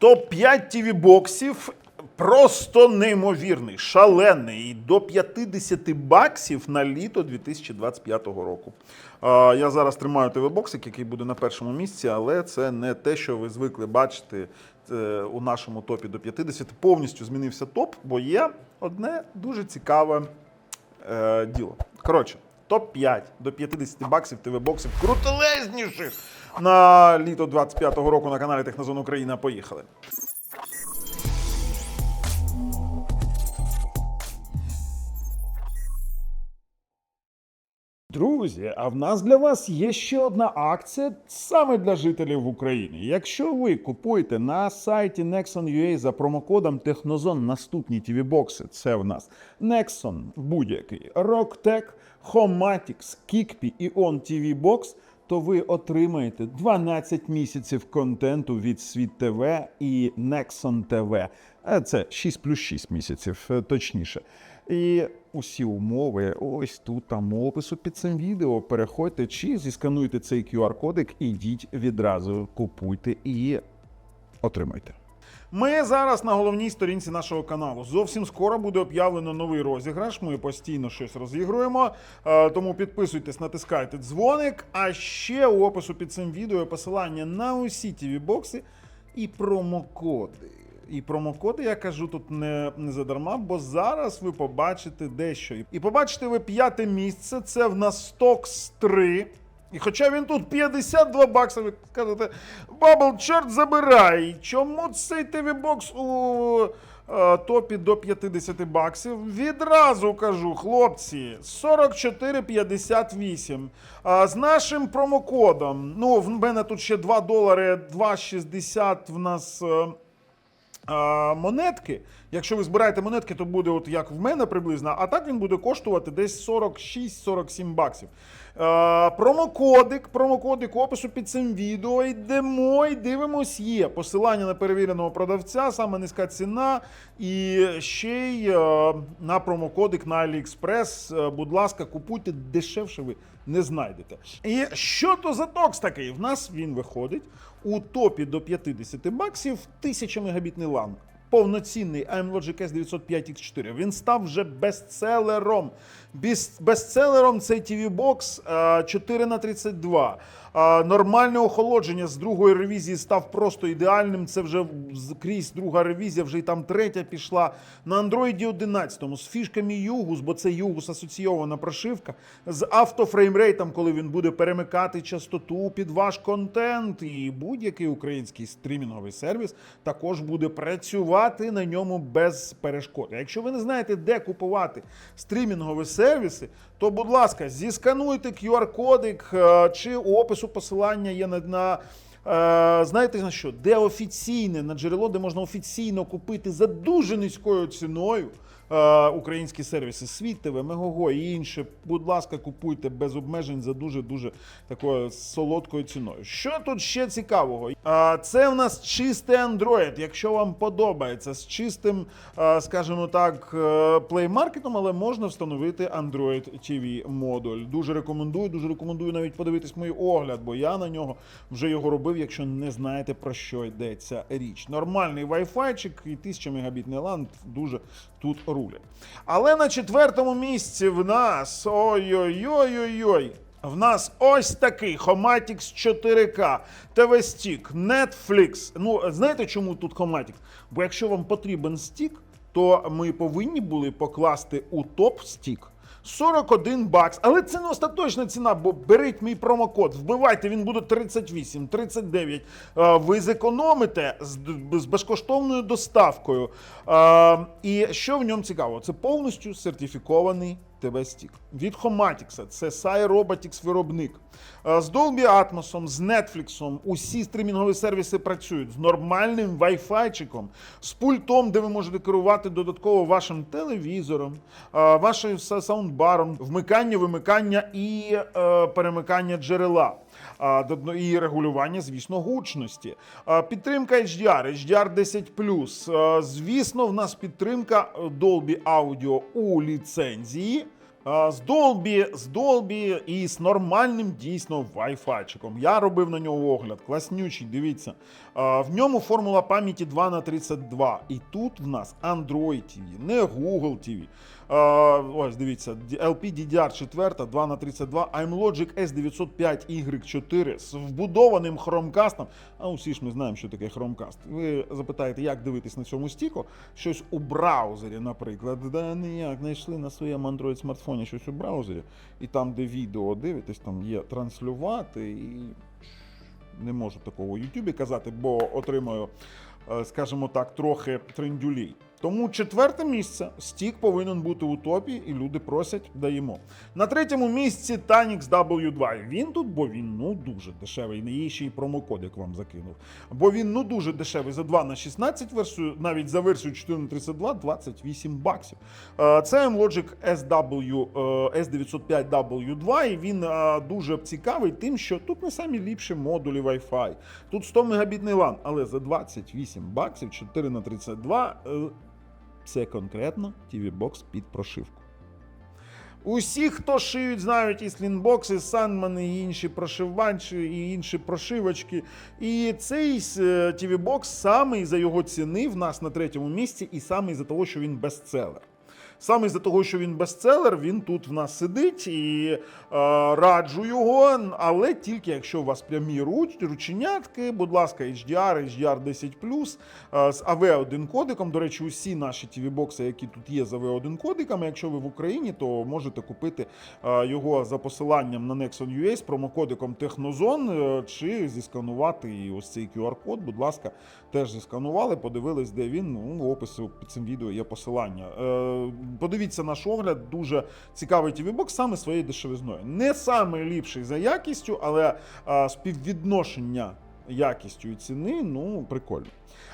Топ-5 TV боксів просто неймовірний, шалений. До 50 баксів на літо 2025 року. Я зараз тримаю TV боксик, який буде на першому місці, але це не те, що ви звикли бачити е, у нашому топі до 50. Повністю змінився топ, бо є одне дуже цікаве е, діло. Коротше, топ-5 до 50 баксів ТВ-боксів крутелезніших на літо 25-го року на каналі Технозон Україна. Поїхали. Друзі, а в нас для вас є ще одна акція саме для жителів України. Якщо ви купуєте на сайті Nexon.ua за промокодом Технозон наступні tv бокси це в нас Nexon будь-який, Rocktech, Homatics, Kikpi і On TV Box, то ви отримаєте 12 місяців контенту від Світ ТВ і Nexon TV. Е, Це 6 плюс 6 місяців, е, точніше. І усі умови ось тут там опису під цим відео. Переходьте чи зіскануйте цей QR-кодик, ідіть відразу, купуйте і отримайте. Ми зараз на головній сторінці нашого каналу. Зовсім скоро буде об'явлено новий розіграш. Ми постійно щось розігруємо. Е, Тому підписуйтесь, натискайте дзвоник. А ще у опису під цим відео посилання на усі tv бокси і промокоди. І промокоди, я кажу, тут не, не задарма, бо зараз ви побачите дещо. І побачите ви п'яте місце. Це в нас Stocks 3. І хоча він тут 52 бакси, ви скажете, Бабл, чорт забирай. Чому цей ТВ-бокс у е, топі до 50 баксів? Відразу кажу, хлопці, 44,58. А з нашим промокодом, ну, в мене тут ще 2 долари, 2,60 в нас. е, монетки. Якщо ви збираєте монетки, то буде от як в мене приблизно, а так він буде коштувати десь 46-47 баксів. А, промокодик, промокодик опису під цим відео. Йдемо і дивимось. Є посилання на перевіреного продавця, саме низька ціна. І ще й е, на промокодик на AliExpress. Е, Будь ласка, купуйте дешевше ви не знайдете. І що то за токс такий? В нас він виходить у топі до 50 баксів 1000 мегабітний LAN. Повноцінний AMLogic S905X4. Він став вже бестселером. Бестселером цей TV-бокс 4 на 32. Нормальне охолодження з другої ревізії став просто ідеальним. Це вже крізь друга ревізія, вже й там третя пішла. На Android 11 з фішками Югус, бо це Югус асоційована прошивка, з автофреймрейтом, коли він буде перемикати частоту під ваш контент, і будь-який український стрімінговий сервіс також буде працювати на ньому без перешкод. Якщо ви не знаєте, де купувати стрімінгові сервіси, то, будь ласка, зіскануйте QR-кодик е, чи у опису посилання є на. на Е, знаєте на що? Де офіційне на джерело, де можна офіційно купити за дуже низькою ціною українські сервіси Світ ТВ, Мегого і інше. Будь ласка, купуйте без обмежень за дуже дуже такою солодкою ціною. Що тут ще цікавого? Е, це в нас чистий Android. Якщо вам подобається з чистим, е, скажімо так, е, плеймаркетом, але можна встановити Android TV модуль. Дуже рекомендую, дуже рекомендую навіть подивитись мій огляд, бо я на нього вже його робив, якщо не знаєте про що йдеться річ. Нормальний Wi-Fi і 1000 мегабітний LAN дуже тут рулять. Але на четвертому місці в нас ой-ой-ой-ой-ой. В нас ось такий Homatix 4K, TV Stick, Netflix. Ну, знаєте, чому тут Homatix? Бо якщо вам потрібен стік, то ми повинні були покласти у топ стік 41 бакс. Але це не остаточна ціна, бо беріть мій промокод, вбивайте, він буде 38, 39. Е, Ви зекономите з, безкоштовною доставкою. Е, І що в ньому цікаво? Це повністю сертифікований ТВ-стік. Від Homatix, це Sai Robotics виробник. Е, З Dolby Atmos, з Netflix, усі стрімінгові сервіси працюють з нормальним Wi-Fi, з пультом, де ви можете керувати додатково вашим телевізором, е, вашим саундбаром, вмикання, вимикання і е, перемикання джерела. Додно- І регулювання, звісно, гучності. Підтримка HDR, HDR 10+. Звісно, в нас підтримка Dolby Audio у ліцензії. З Dolby, з Dolby і з нормальним дійсно Wi-Fi. Я робив на нього огляд. Класнючий, дивіться. В ньому формула пам'яті 2 на 32 І тут в нас Android TV, не Google TV. Ось дивіться, LPDDR4 2 на 32 iMlogic S905Y4 з вбудованим хромкастом. А усі ж ми знаємо, що таке хромкаст. Ви запитаєте, як дивитись на цьому стіку? Щось у браузері, наприклад. Да ніяк, знайшли на своєму Android смартфоні щось у браузері, і там, де відео дивитесь, там є транслювати і не можу такого у Ютубі казати, бо отримаю, е, скажімо так, трохи трендюлей. Тому четверте місце стік повинен бути у топі, і люди просять, даємо. На третьому місці Tanix W2. Він тут, бо він ну дуже дешевий. Не є ще й промокод, як вам закинув. Бо він ну дуже дешевий за 2 на 16 версію, навіть за версію 4 на 32 28 баксів. Е, Це Logic SW, е, S905W2, і він е, дуже цікавий тим, що тут не самі ліпші модулі Wi-Fi. Тут 100 мегабітний LAN, але за 28 баксів 4 на 32 е, це конкретно TV-бокс під прошивку. Усі, хто шиють, знають і слінбокси, санмани, і інші прошивачі, і інші прошивочки. І цей е, TV-бокс саме за його ціни в нас на третьому місці, і саме за того, що він бестселер. Саме за того, що він бестселер, він тут в нас сидить і е, раджу його, але тільки якщо у вас прямі руч, рученятки, будь ласка, HDR, HDR 10 е, з AV1 кодиком. До речі, усі наші TV-бокси, які тут є з AV1 кодиками, якщо ви в Україні, то можете купити е, його за посиланням на Nexon UA з промокодиком Технозон е, чи зісканувати і ось цей QR-код. Будь ласка, теж зісканували, подивились, де він. Ну, в описі під цим відео є посилання. Е, Подивіться наш огляд, дуже цікавий TV-бокс саме своєю дешевизною. Не самий ліпший за якістю, але е, співвідношення якістю і ціни, ну, прикольно.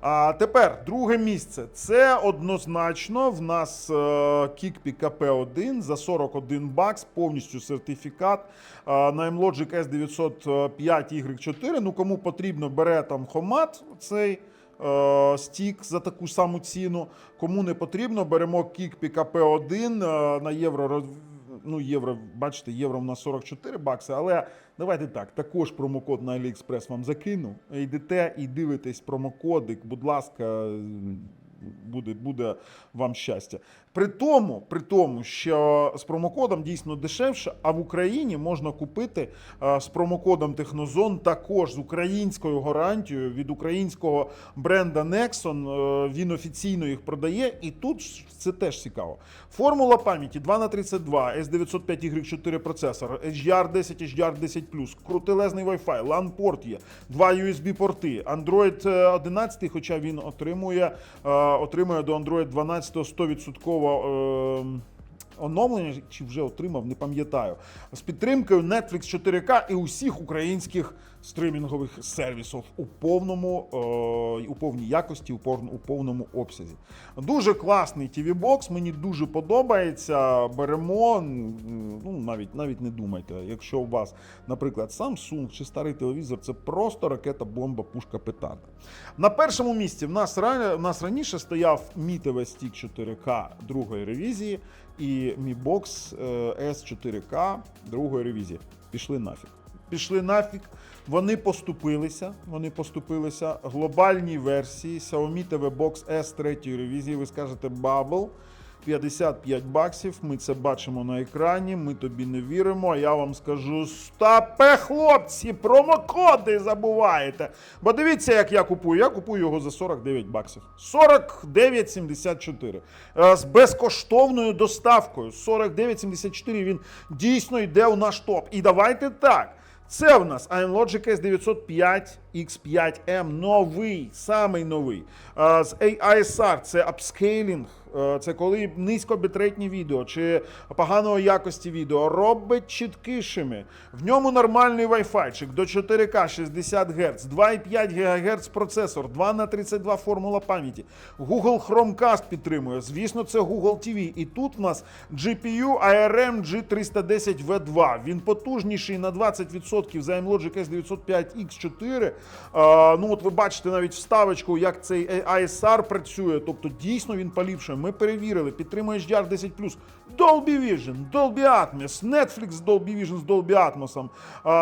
А тепер друге місце. Це однозначно в нас е, Kikpi KP1 за 41 бакс, повністю сертифікат е, на MLogic S905Y4. Ну, кому потрібно, бере там хомат цей е, стік за таку саму ціну. Кому не потрібно, беремо Кік KP1 е, на євро. Ну, євро, бачите, євро в нас 44 бакси, але давайте так, також промокод на AliExpress вам закину. Йдете і дивитесь промокодик, будь ласка, буде, буде вам щастя. При тому, при тому, що з промокодом дійсно дешевше, а в Україні можна купити е, з промокодом Технозон також з українською гарантією від українського бренда Nexon. Е, Він офіційно їх продає, і тут це теж цікаво. Формула пам'яті 2 на 32 S905Y4 процесор, HDR 10, HDR 10 крутелезний Wi-Fi, LAN порт є, два USB порти, Android 11, хоча він отримує, отримує до Android 12 100% е, оновлення, чи вже отримав, не пам'ятаю. З підтримкою Netflix 4K і усіх українських стримінгових сервісів у повному, е, у повній якості, у повному обсязі. Дуже класний TV-бокс, мені дуже подобається. Беремо, ну навіть навіть не думайте. Якщо у вас, наприклад, Samsung чи старий телевізор, це просто ракета, бомба, пушка, петарда. На першому місці в нас, в нас раніше стояв Mi TV Stick 4K другої ревізії і Mi Box е, S4K другої ревізії. Пішли нафіг. Пішли нафіг. Вони поступилися. Вони поступилися глобальній версії Xiaomi TV Box S 3 ревізії. Ви скажете Bubble. 55 баксів. Ми це бачимо на екрані. Ми тобі не віримо. А я вам скажу: стопе, хлопці, промокоди забуваєте. Бо дивіться, як я купую. Я купую його за 49 баксів. 49,74. Е, З безкоштовною доставкою. 49,74 він дійсно йде у наш топ. І давайте так. Це в нас AMLogic S905 X5M, новий, самий новий. З AISR це апскейлінг, це коли низькобітретні відео чи поганої якості відео робить чіткішими. В ньому нормальний Wi-Fi до 4К 60 Гц, 2,5 ГГц процесор, 2 на 32 формула пам'яті. Google Chromecast підтримує. Звісно, це Google TV. І тут в нас GPU ARM G310V2. Він потужніший на 20% за iMlogic S905X4 А, ну от ви бачите навіть вставочку, як цей ISR працює. Тобто дійсно він поліпшує. Ми перевірили, підтримує HDR 10 Dolby Vision, Dolby Atmos, Netflix з Dolby Vision з Dolby Atmos,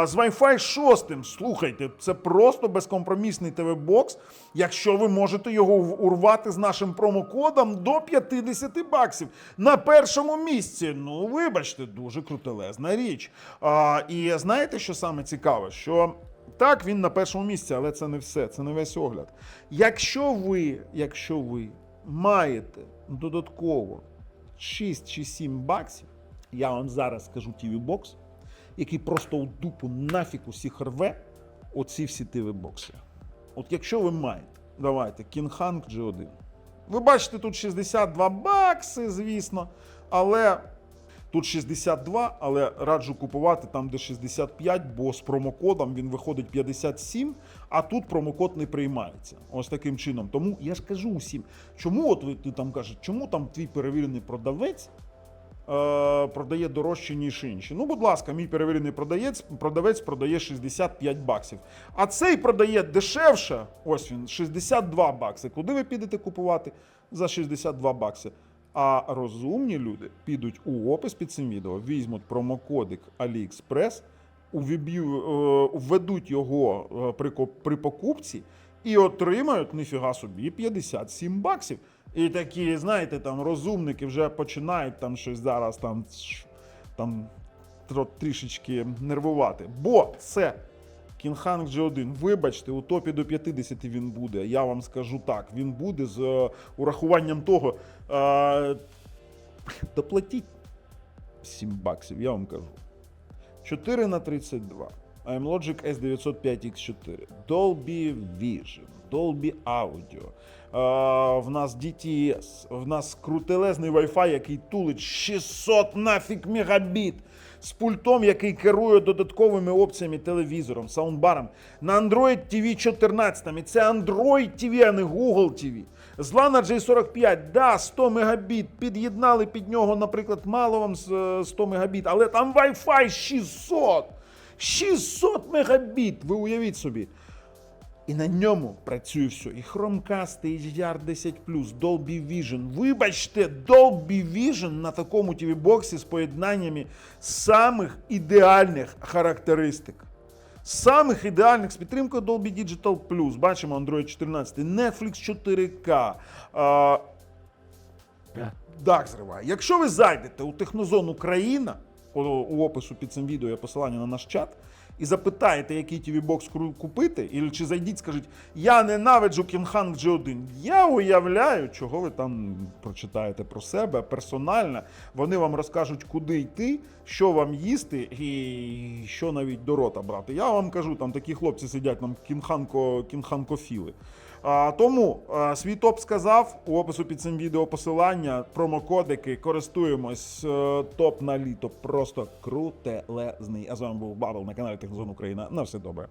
з Wi-Fi 6. Слухайте, це просто безкомпромісний ТВ-бокс, якщо ви можете його урвати з нашим промокодом до 50 баксів на першому місці. Ну, вибачте, дуже крутелезна річ. А, і знаєте, що саме цікаве? Що так, він на першому місці, але це не все, це не весь огляд. Якщо ви, якщо ви маєте додатково 6 чи 7 баксів, я вам зараз скажу TV бокс, який просто у дупу нафік усіх рве, оці всі TV бокси. От якщо ви маєте, давайте, King Hang G1. Ви бачите, тут 62 бакси, звісно, але тут 62, але раджу купувати там, де 65, бо з промокодом він виходить 57, а тут промокод не приймається. Ось таким чином. Тому я ж кажу усім, чому от ви ти там кажеш, чому там твій перевірений продавець е, продає дорожче, ніж інші. Ну, будь ласка, мій перевірений продавець, продавець продає 65 баксів. А цей продає дешевше, ось він, 62 бакси. Куди ви підете купувати за 62 бакси? А розумні люди підуть у опис під цим відео, візьмуть промокодик AliExpress, е, введуть його е, при, покупці і отримають ніфіга собі 57 баксів. І такі, знаєте, там розумники вже починають там щось зараз там, там трішечки нервувати. Бо це Кінханг G1, вибачте, у топі до 50 він буде. Я вам скажу так, він буде з е, урахуванням того. Е, доплатіть 7 баксів, я вам кажу. 4 на 32. iMlogic S905X4. Dolby Vision, Dolby Audio. Е, в нас DTS, в нас крутелезний Wi-Fi, який тулить 600 нафіг мегабіт. З пультом, який керує додатковими опціями телевізором, саундбаром. На Android TV 14. І це Android TV, а не Google TV. З LAN J45, да, 100 мегабіт. Під'єднали під нього, наприклад, мало вам з, е, 100 мегабіт, але там Wi-Fi 600. 600 мегабіт, ви уявіть собі. І на ньому працює все. І Chromecast, і HDR 10 Dolby Vision. Вибачте, Dolby Vision на такому TV-боксі з поєднаннями самих ідеальних характеристик. Самих ідеальних з підтримкою Dolby Digital Plus. Бачимо Android 14, Netflix 4K. А, Дах зриває. Якщо ви зайдете у технозон Україна, у, опису під цим відео є посилання на наш чат, і запитаєте, який TV бокс купити, чи зайдіть, скажіть, я ненавиджу Кінханг G1. Я уявляю, чого ви там прочитаєте про себе персонально. Вони вам розкажуть, куди йти, що вам їсти і що навіть до рота брати. Я вам кажу, там такі хлопці сидять, нам кінханко, кінханкофіли. Тому свій топ сказав у опису під цим відео посилання, промокодики, користуємось. е, топ на літо просто крутелезний. А з вами був Бабл на каналі Технозон Україна. На все добре.